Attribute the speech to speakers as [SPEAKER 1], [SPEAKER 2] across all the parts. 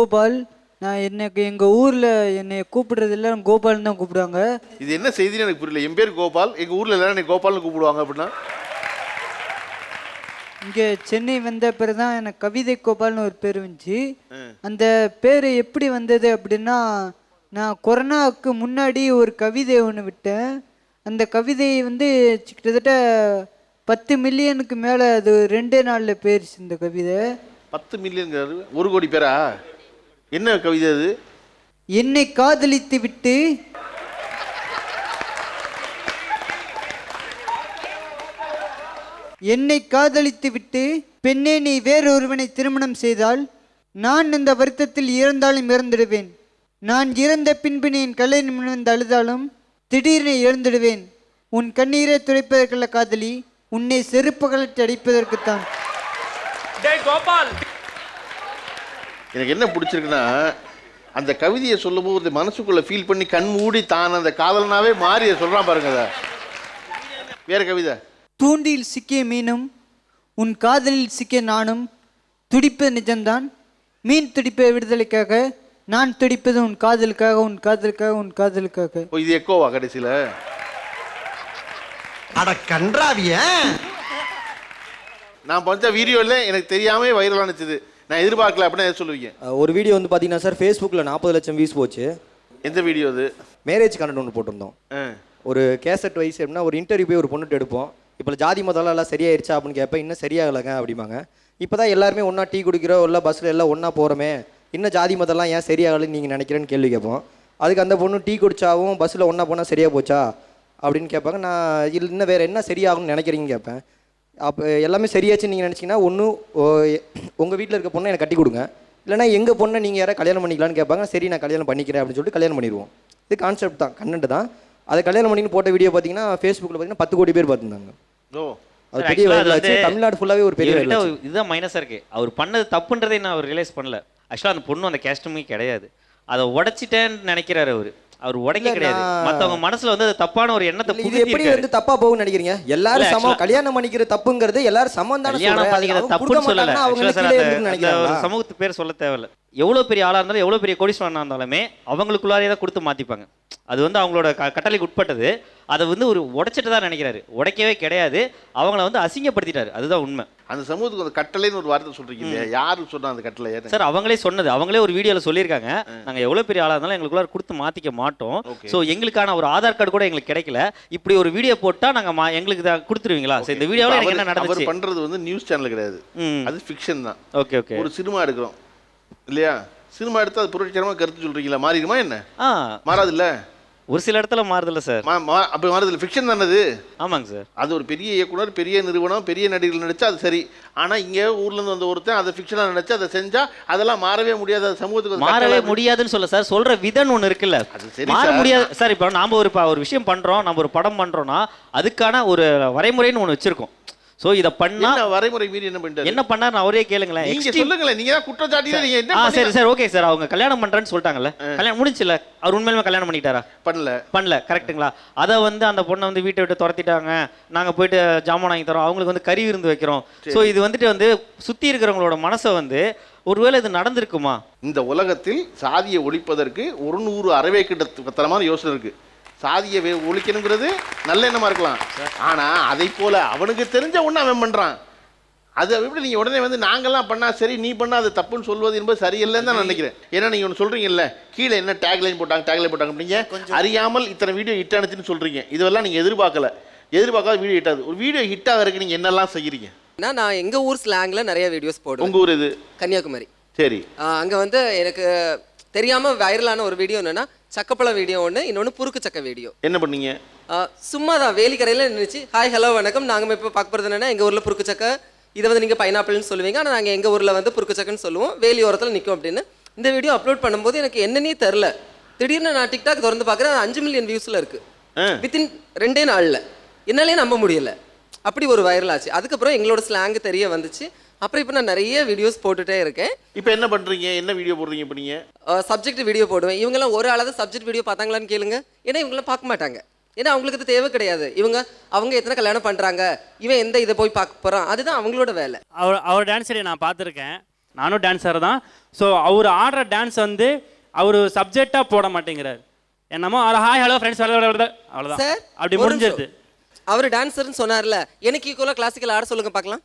[SPEAKER 1] கோபால் நான் எனக்கு எங்கள் ஊரில் என்னை கூப்பிடுறது எல்லாம் கோபால்னு தான் கூப்பிடுவாங்க.
[SPEAKER 2] இது என்ன செய்தின்னு எனக்கு புரியல. என் பேர் கோபால். எங்க ஊர்ல எல்லாரும் என்னை கோபால்னு கூப்பிடுவாங்க அப்படின்னா?
[SPEAKER 1] இங்கே சென்னை வந்த பிறகு தான் எனக்கு கவிதை கோபால்னு ஒரு பேர் வந்துச்சு. அந்த பேர் எப்படி வந்தது அப்படின்னா நான் கொரோனாவுக்கு முன்னாடி ஒரு கவிதை ஒன்று விட்டேன். அந்த கவிதை வந்து கிட்டத்தட்ட பத்து மில்லியனுக்கு மேலே அது ரெண்டே நாளில் போயிருச்சு இந்த கவிதை.
[SPEAKER 2] பத்து மில்லியன் ஒரு கோடி பேரா? என்ன கவிதை அது?
[SPEAKER 1] என்னை காதலித்து விட்டு என்னை காதலித்து விட்டு பெண்ணே நீ வேறொருவனை திருமணம் செய்தால் நான் இந்த வருத்தத்தில் இறந்தாலும் இறந்துடுவேன். நான் இறந்த பின்பு நீ என் கல்யாணம் வந்து அழுதாலும் திடீரென இறந்துடுவேன் உன் கண்ணீரை துடைப்பதற்கல்ல காதலி உன்னை செருப்பு கலட்டி அடிப்பதற்குத்தான்
[SPEAKER 3] கோபால்!
[SPEAKER 2] எனக்கு என்ன பிடிச்சிருக்குன்னா அந்த கவிதையை சொல்லும்போது மனசுக்குள்ள ஃபீல் பண்ணி கண் மூடி தான் அந்த காதலனாவே மாறி அதை சொல்றான் பாருங்க அதை. வேற கவிதை.
[SPEAKER 1] தூண்டில் சிக்கிய மீனும் உன் காதலில் சிக்கிய நானும் துடிப்பது நிஜம்தான். மீன் துடிப்ப விடுதலைக்காக நான் துடிப்பது உன் காதலுக்காக உன் காதலுக்காக உன் காதலுக்காக.
[SPEAKER 2] ஓ இது எக்கோவா கடைசியில?
[SPEAKER 4] அட கன்றாவிய.
[SPEAKER 2] நான் பண்ண வீடியோவில் எனக்கு தெரியாம வைரல் அனுப்பிச்சது நான் எதிர்பார்க்கல அப்படின்னு எதை சொல்லுவீங்க?
[SPEAKER 5] ஒரு வீடியோ வந்து பார்த்தீங்கன்னா சார் ஃபேஸ்புக்கில் நாற்பது லட்சம் வியூஸ் போச்சு.
[SPEAKER 2] எந்த வீடியோ அது?
[SPEAKER 5] மேரேஜ் கண்டென்ட் ஒன்று போட்டிருந்தோம். ஒரு கேசட் வைஸ் எப்படின்னா ஒரு இன்டர்வியூ போய் ஒரு பொண்ணுட்டு எடுப்போம். இப்போ ஜாதி மதம்லாம் எல்லாம் சரியாயிருச்சா அப்படின்னு கேட்பேன் இன்னும் சரியாகலைங்க அப்படிம்பாங்க. இப்போ தான் எல்லாருமே ஒன்றா டீ குடிக்கிறோம். இல்லை பஸ்ஸில் எல்லாம் ஒன்றா போகிறோமே இன்னும் ஜாதி மதம்லாம் ஏன் சரியாகலைன்னு நீங்கள் நினைக்கிறேன்னு கேள்வி கேட்போம். அதுக்கு அந்த பொண்ணு டீ குடிச்சாவும் பஸ்ஸில் ஒன்றா போனால் சரியாக போச்சா? அப்படின்னு கேட்பாங்க. நான் இல்லை இன்னும் வேறு என்ன சரியாகும்னு நினைக்கிறீங்கன்னு கேட்பேன். அப்போ எல்லாமே சரியாச்சுன்னு நீங்கள் நினச்சிங்கன்னா ஒன்று உங்கள் வீட்டில் இருக்க பொண்ணை எனக்கு கட்டி கொடுங்க. இல்லைனா எங்கள் பொண்ணை நீங்கள் யாரை கல்யாணம் பண்ணிக்கலான்னு கேட்பாங்க. சரி நான் கல்யாணம் பண்ணிக்கிறேன் அப்படின்னு சொல்லிட்டு கல்யாணம் பண்ணிடுவோம். இது கான்செப்ட் தான் கண்ணன்ட்டு தான். அதை கல்யாணம் பண்ணின்னு போட்ட வீடியோ பார்த்தீங்கன்னா ஃபேஸ்புக்கில் பார்த்தீங்கன்னா பத்து கோடி பேர் பார்த்துருந்தாங்க.
[SPEAKER 2] ஓ.
[SPEAKER 5] அது பெரிய
[SPEAKER 3] actually
[SPEAKER 5] வைரல்
[SPEAKER 3] அது
[SPEAKER 5] ஆச்சு.
[SPEAKER 3] வந்து
[SPEAKER 5] தமிழ்நாடு ஃபுல்லாகவே ஒரு பெரிய
[SPEAKER 3] இதுதான் மைனஸாக இருக்கு. அவர் பண்ணது தப்புன்றதை நான் அவர் ரியலைஸ் பண்ணல. ஆக்சுவலாக அந்த பொண்ணு அந்த கேஸ்டமே கிடையாது. அதை உடைச்சிட்டேன்னு நினைக்கிறாரு அவர். அவர் உடைக்க கிடையாது. மற்றவங்க மனசுல வந்து தப்பான ஒரு எண்ணத்தை
[SPEAKER 5] இது எப்படி வந்து தப்பா போகும்னு நினைக்கிறீங்க? எல்லாரும் சமம் கல்யாணம் பண்ணிக்கிற தப்புங்கிறது எல்லாரும் சமம் தானே
[SPEAKER 3] கல்யாணம். பண்ணிக்கிற தப்புன்னு சொல்லல. ஒரு சமூகத்து பேர் சொல்ல தேவையில்ல. எவ்வளோ பெரிய ஆளாக இருந்தாலும் எவ்வளோ பெரிய கோடீஸ்வரனாக இருந்தாலுமே அவங்களுக்குள்ளாரே தான் கொடுத்து மாற்றிப்பாங்க அது வந்து அவங்களோட க கட்டளைக்கு உட்பட்டது. அதை வந்து ஒரு உடைச்சிட்டு தான் நினைக்கிறாரு. உடைக்கவே கிடையாது. அவங்கள வந்து அசிங்கப்படுத்திட்டாரு. அதுதான் உண்மை.
[SPEAKER 2] அந்த சமூகத்துக்கு அந்த கட்டளைன்னு ஒரு வார்த்தை சொல்றீங்க. இல்லையா யாரு சொன்னா அந்த கட்டளை
[SPEAKER 3] சார் அவங்களே சொன்னது. அவங்களே ஒரு வீடியோவில் சொல்லியிருக்காங்க. நாங்கள் எவ்வளோ பெரிய ஆளாக இருந்தாலும் எங்களுக்குள்ள கொடுத்து மாற்றிக்க மாட்டோம். ஸோ எங்களுக்கான ஒரு ஆதார் கார்டு கூட எங்களுக்கு கிடைக்கல. இப்படி ஒரு வீடியோ போட்டால் நாங்கள் எங்களுக்கு கொடுத்துருவீங்களா? சரி இந்த வீடியோவில் எனக்கு என்ன நடந்துச்சு?
[SPEAKER 2] பண்றது வந்து நியூஸ் சேனல் கிடையாது. அது ஃபிக்ஷன் தான்.
[SPEAKER 3] Okay okay.
[SPEAKER 2] ஒரு சினிமா எடுக்கிறோம். இல்லையா? சினிமா எடுத்து அது புரட்சிகரமா கருத்து சொல்றீங்களா? மாறிடுமா என்ன?
[SPEAKER 3] ஆ.
[SPEAKER 2] மாறாது இல்ல
[SPEAKER 3] ஒரு சில இடத்துல மாறுதில்ல சார்.
[SPEAKER 2] அப்படி மாறுது இல்லை ஃபிக்ஷன் தானே அது?
[SPEAKER 3] ஆமாங்க சார்.
[SPEAKER 2] அது ஒரு பெரிய இயக்குனர் பெரிய நிறுவனம் பெரிய நடிகர்கள் நடிச்சா அது சரி. ஆனா இங்க ஊர்ல இருந்து வந்த ஒருத்தன் அதை ஃபிக்ஷனா நினைச்சு அதை செஞ்சா அதெல்லாம் மாறவே முடியாது. அது சமூகத்துக்கு
[SPEAKER 3] மாறவே. முடியாதுன்னு சொல்ல சார். சொல்ற விதம் ஒன்று இருக்குல்ல.
[SPEAKER 2] அது சரி
[SPEAKER 3] மாற. முடியாது. சார் இப்போ நாம ஒரு ஒரு விஷயம் பண்றோம். நம்ம ஒரு படம் பண்றோம்னா அதுக்கான ஒரு வரைமுறைன்னு ஒன்று வச்சிருக்கோம். ஸோ இதை பண்ணா
[SPEAKER 2] வரைமுறை மீறி என்ன பண்ணிட்டாரு
[SPEAKER 3] என்ன பண்ணாரு? அவரே கேளுங்களேன்.
[SPEAKER 2] நீங்க சொல்லுங்களேன். நீங்க தான் குற்றச்சாட்டினா நீங்க என்ன
[SPEAKER 3] ஆ சரி? சார் ஓகே சார் அவங்க கல்யாணம் பண்றேன்னு சொல்லிட்டாங்கல்ல. கல்யாணம் முடிஞ்சுல அவர் உண்மையிலுமே கல்யாணம் பண்ணிட்டாரா?
[SPEAKER 2] பண்ணல.
[SPEAKER 3] பண்ணல கரெக்ட்டுங்களா அதை வந்து அந்த பொண்ணை வந்து வீட்டை விட்டு துரத்திட்டாங்க. நாங்க போயிட்டு ஜாமான் வாங்கி தரோம். அவங்களுக்கு வந்து கறி விருந்து வைக்கிறோம். ஸோ இது வந்துட்டு வந்து சுத்தி இருக்கிறவங்களோட மனசை வந்து ஒருவேளை இது நடந்திருக்குமா?
[SPEAKER 2] இந்த உலகத்தில் சாதியை ஒழிப்பதற்கு ஒரு நூறு அறவே கிட்டத்தனமான யோசனை இருக்கு. சாதியை வே- ஒழிக்கணுங்கிறது நல்ல எண்ணமா இருக்கலாம். ஆனா அதை போல அவனுக்கு தெரிஞ்ச ஒண்ணு அவன் பண்றான். அது எப்படி நீங்க உடனே வந்து நாங்கெல்லாம் பண்ணா சரி நீ பண்ணா அது தப்புன்னு சொல்வது என்பது சரியில்லைன்னு தான் நான் நினைக்கிறேன். ஏன்னா நீங்க ஒன்று சொல்றீங்கல்ல கீழே என்ன டேக்லைன் போட்டாங்க டேக்லைன் போட்டாங்க அப்படிங்க அறியாமல் இத்தனை வீடியோ ஹிட் ஆனிச்சுன்னு சொல்றீங்க. இதெல்லாம் நீங்க எதிர்பார்க்கல. எதிர்பார்க்காத வீடியோ ஹிட் ஆகுது. ஒரு வீடியோ ஹிட் ஆகிறதுக்கு நீங்க என்னெல்லாம் செய்யறீங்க?
[SPEAKER 6] ஏன்னா நான் எங்க ஊர் ஸ்லாங்ல நிறைய வீடியோஸ் போடுவேன்.
[SPEAKER 2] உங்க ஊர் இது
[SPEAKER 6] கன்னியாகுமரி.
[SPEAKER 2] சரி.
[SPEAKER 6] அங்க வந்து எனக்கு தெரியாம வைரலான ஒரு வீடியோ என்னன்னா சக்கப்பழம் வீடியோ ஒன்று இன்னொன்று புருக்கு சக்க வீடியோ.
[SPEAKER 2] என்ன பண்ணீங்க?
[SPEAKER 6] சும்மா தான் வேலிக்கரையில் நின்றுச்சு ஹாய் ஹலோ வணக்கம். நாங்கள் இப்போ பார்க்க போகிறது என்னன்னா எங்கள் ஊரில் புருக்கு சக்க இதை வந்து நீங்கள் பைனாப்பிள்னு சொல்லுவீங்க. ஆனால் நாங்கள் எங்கள் ஊரில் வந்து புருக்கு சக்கன்னு சொல்லுவோம். வேலி ஓரத்தில் நிற்கும் அப்படின்னு. இந்த வீடியோ அப்லோட் பண்ணும்போது எனக்கு என்னன்னே தெரில திடீர்னு நான் டிக்டாக் திறந்து பார்க்குறேன் அஞ்சு மில்லியன் வியூஸில். இருக்குது வித்தின் ரெண்டே நாளில். என்னாலே நம்ப முடியல. அப்படி ஒரு வைரல் ஆச்சு. அதுக்கப்புறம் எங்களோட ஸ்லாங் தெரிய வந்துச்சு. அப்புறம் இப்போ நான் நிறைய வீடியோஸ் போட்டுட்டே இருக்கேன்.
[SPEAKER 2] இப்போ என்ன பண்றீங்க? என்ன வீடியோ போடுறீங்க இப்போ நீங்க?
[SPEAKER 6] சப்ஜெக்ட் வீடியோ போடுவேன். இவங்கெல்லாம் ஒரு ஆளாவது சப்ஜெக்ட் வீடியோ பார்த்தாங்களான்னு கேளுங்க. ஏன்னா இவங்களாம் பார்க்க மாட்டாங்க. ஏன்னா அவங்களுக்கு இது தேவை கிடையாது. இவங்க அவங்க எத்தனை கல்யாணம் பண்ணுறாங்க இவன் எந்த இதை போய் பார்க்க போகிறான் அதுதான் அவங்களோட வேலை.
[SPEAKER 7] அவர் அவர் டான்ஸரை நான் பார்த்துருக்கேன்.
[SPEAKER 4] நானும் டான்ஸர் தான். ஸோ அவர் ஆடுற டான்ஸ் வந்து அவர் சப்ஜெக்டாக போட மாட்டேங்கிறார். என்னமோ ஹாய் ஹலோ ஃப்ரெண்ட்ஸ் அவ்வளோதான்
[SPEAKER 6] சார்
[SPEAKER 4] அப்படி முடிஞ்சிருது.
[SPEAKER 6] அவர் டான்ஸர்னு சொன்னார்ல எனக்கு ஈக்குவலாக கிளாசிக்கல் ஆட சொல்லுங்க பார்க்கலாம்.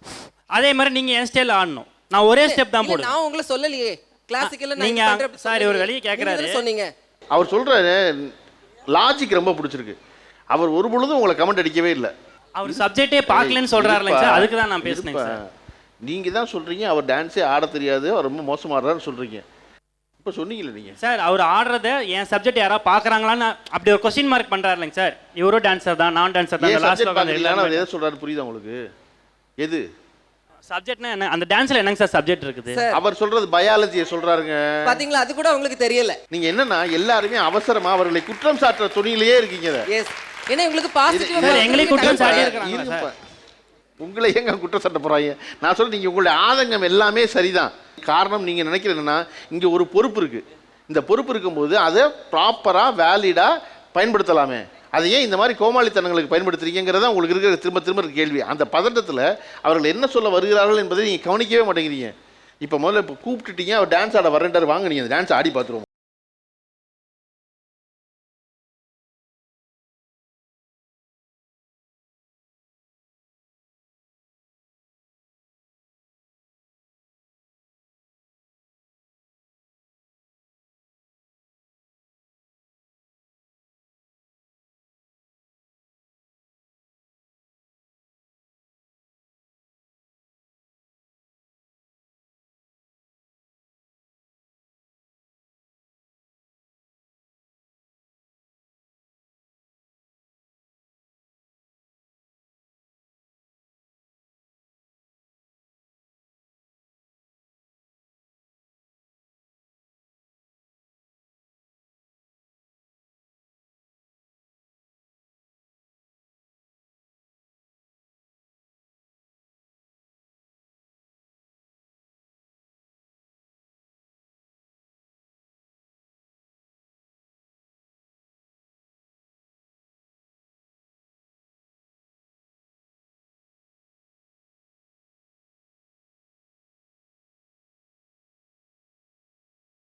[SPEAKER 4] அதே மாதிரி நீங்கள் என் ஸ்டைலில் ஆடணும். நான் ஒரே ஸ்டெப் தான் போடுவேன்.
[SPEAKER 6] நான் உங்களை சொல்லலையே. கிளாசிக்கல்ல
[SPEAKER 4] நீங்க sorry, ஒரு வெளிய கேக்குறாரு.
[SPEAKER 6] சொன்னீங்க.
[SPEAKER 2] அவர் சொல்கிறாரு லாஜிக் ரொம்ப பிடிச்சிருக்கு. அவர் ஒரு பொழுதும் உங்களை கமெண்ட் அடிக்கவே இல்லை.
[SPEAKER 4] அவர் சப்ஜெக்டே பார்க்கலன்னு சொல்கிறாருலங்க சார். அதுக்கு தான் நான் பேசினேங்க சார்.
[SPEAKER 2] நீங்கள் தான் சொல்கிறீங்க அவர் டான்ஸே ஆட தெரியாது அவர் ரொம்ப மோசமாக ஆடுறாருன்னு சொல்கிறீங்க இப்போ சொன்னீங்களே நீங்கள்
[SPEAKER 4] சார் அவர் ஆடுறத என் சப்ஜெக்ட் யாராவது பார்க்குறாங்களான்னு அப்படி ஒரு கொஸ்டின் மார்க் பண்ணுறாருலங்க சார். இவரும் டான்ஸர் தான் நான் டான்ஸர் தான்.
[SPEAKER 2] பார்க்குறீங்களா அவர் எதை சொல்கிறாரு புரியுதா உங்களுக்கு? எது?
[SPEAKER 4] சப்ஜெக்ட்னா என்ன? அந்த டான்ஸில் என்னங்க சார் சப்ஜெக்ட் இருக்குது?
[SPEAKER 2] அவர் சொல்றது பயாலஜியை சொல்றாருங்க.
[SPEAKER 6] பாத்தீங்களா? அது கூட உங்களுக்கு தெரியல.
[SPEAKER 2] நீங்க என்னன்னா எல்லாருமே அவசரமா அவர்களை குற்றம் சாட்டுற துணியிலேயே இருக்கீங்க
[SPEAKER 6] ஏன்னா உங்களுக்கு பாசிட்டிவ்
[SPEAKER 4] சார், எங்களை குற்றம் சாட்டி
[SPEAKER 2] இருங்கப்பா. உங்களை ஏங்க குற்றம் சட்ட போகிறாங்க நான் சொல்கிறேன் நீங்கள் உங்களுடைய ஆதங்கம் எல்லாமே சரிதான். காரணம் நீங்கள் நினைக்கிறீங்கன்னா என்னன்னா ஒரு பொறுப்பு இருக்குது இந்த பொறுப்பு இருக்கும்போது அதை ப்ராப்பராக வேலிடாக பயன்படுத்தலாமே. அதை ஏன் இந்த மாதிரி கோமாளித்தனங்களுக்கு பயன்படுத்துறீங்கிறதா உங்களுக்கு இருக்கிற திரும்ப திரும்ப இருக்க கேள்வி. அந்த பதட்டத்தில் அவர்கள் என்ன சொல்ல வருகிறார்கள் என்பதை நீங்கள் கவனிக்கவே மாட்டேங்கிறீங்க. இப்போ முதல்ல இப்போ கூப்பிட்டுட்டீங்க அவர் டான்ஸ் ஆட வரேன்டார் வாங்க நீங்கள் அந்த டான்ஸ் ஆடி பார்த்துருவோம்.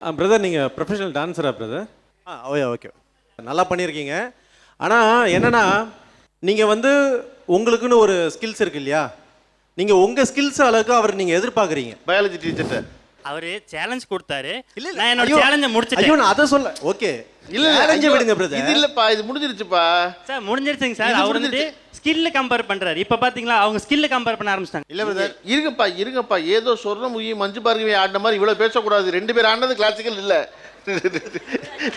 [SPEAKER 7] பிரதர் நீங்கள் ப்ரொஃபஷனல் டான்ஸரா பிரதர் ஆ ஓகே ஓகே நல்லா பண்ணியிருக்கீங்க ஆனால் என்னன்னா நீங்கள் வந்து உங்களுக்குன்னு ஒரு ஸ்கில்ஸ் இருக்கு இல்லையா? நீங்கள் உங்கள் ஸ்கில்ஸ் அளவுக்கு அவர் நீங்கள் எதிர்பார்க்குறீங்க.
[SPEAKER 2] பயாலஜி டீச்சர்கிட்ட
[SPEAKER 4] அவர் சேலஞ்ச் கொடுத்தாரு.
[SPEAKER 7] இல்ல
[SPEAKER 4] நான் என்னோட சேலஞ்சை
[SPEAKER 7] ஐயோ
[SPEAKER 4] முடிச்சிட்டேன்.
[SPEAKER 7] நான் அதை சொல்ல ஓகே
[SPEAKER 2] இல்ல
[SPEAKER 7] சேலஞ்சே விடுங்க
[SPEAKER 2] இது
[SPEAKER 7] பிரதர்
[SPEAKER 2] இல்லப்பா இது முடிஞ்சிருச்சுப்பா.
[SPEAKER 4] Sir முடிஞ்சிருச்சுங்க sir.
[SPEAKER 2] இது
[SPEAKER 4] அவர் வந்துட்டு ஸ்கில்ல கம்பேர் பண்றாரு. இப்போ பாத்தீங்களா அவங்க ஸ்கில்ல கம்பேர் பண்ண ஆரம்பிச்சிட்டாங்க.
[SPEAKER 7] இல்லை பிரதர்
[SPEAKER 2] இருங்கப்பா இருங்கப்பா. ஏதோ சொர்ண முயி மஞ்சு பார்க்கவே ஆடின மாதிரி இவ்வளவு பேசக்கூடாது. ரெண்டு பேர் ஆடினது கிளாசிக்கல் இல்ல.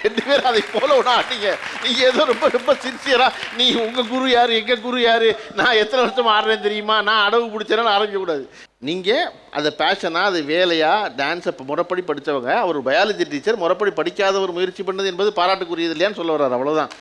[SPEAKER 2] ரெண்டு பேரும் அதை போல ஒன்றா ஆடிங்க நீங்க ஏதோ ரொம்ப ரொம்ப சின்சியரா நீ உங்க குரு யாரு எங்க குரு யாரு நான் எத்தனை வருஷம் ஆடுறேன் தெரியுமா? நான் அடவு பிடிச்சேன்னு ஆரம்பிக்க கூடாது நீங்க அதை பேஷனா அது வேலையா டான்ஸை முறைப்படி படித்தவங்க அவர் பயாலஜி டீச்சர் முறைப்படி படிக்காத ஒரு முயற்சி பண்ணது என்பது பாராட்டுக்குரியது இல்லையான்னு சொல்ல வர்றார். அவ்வளவுதான்.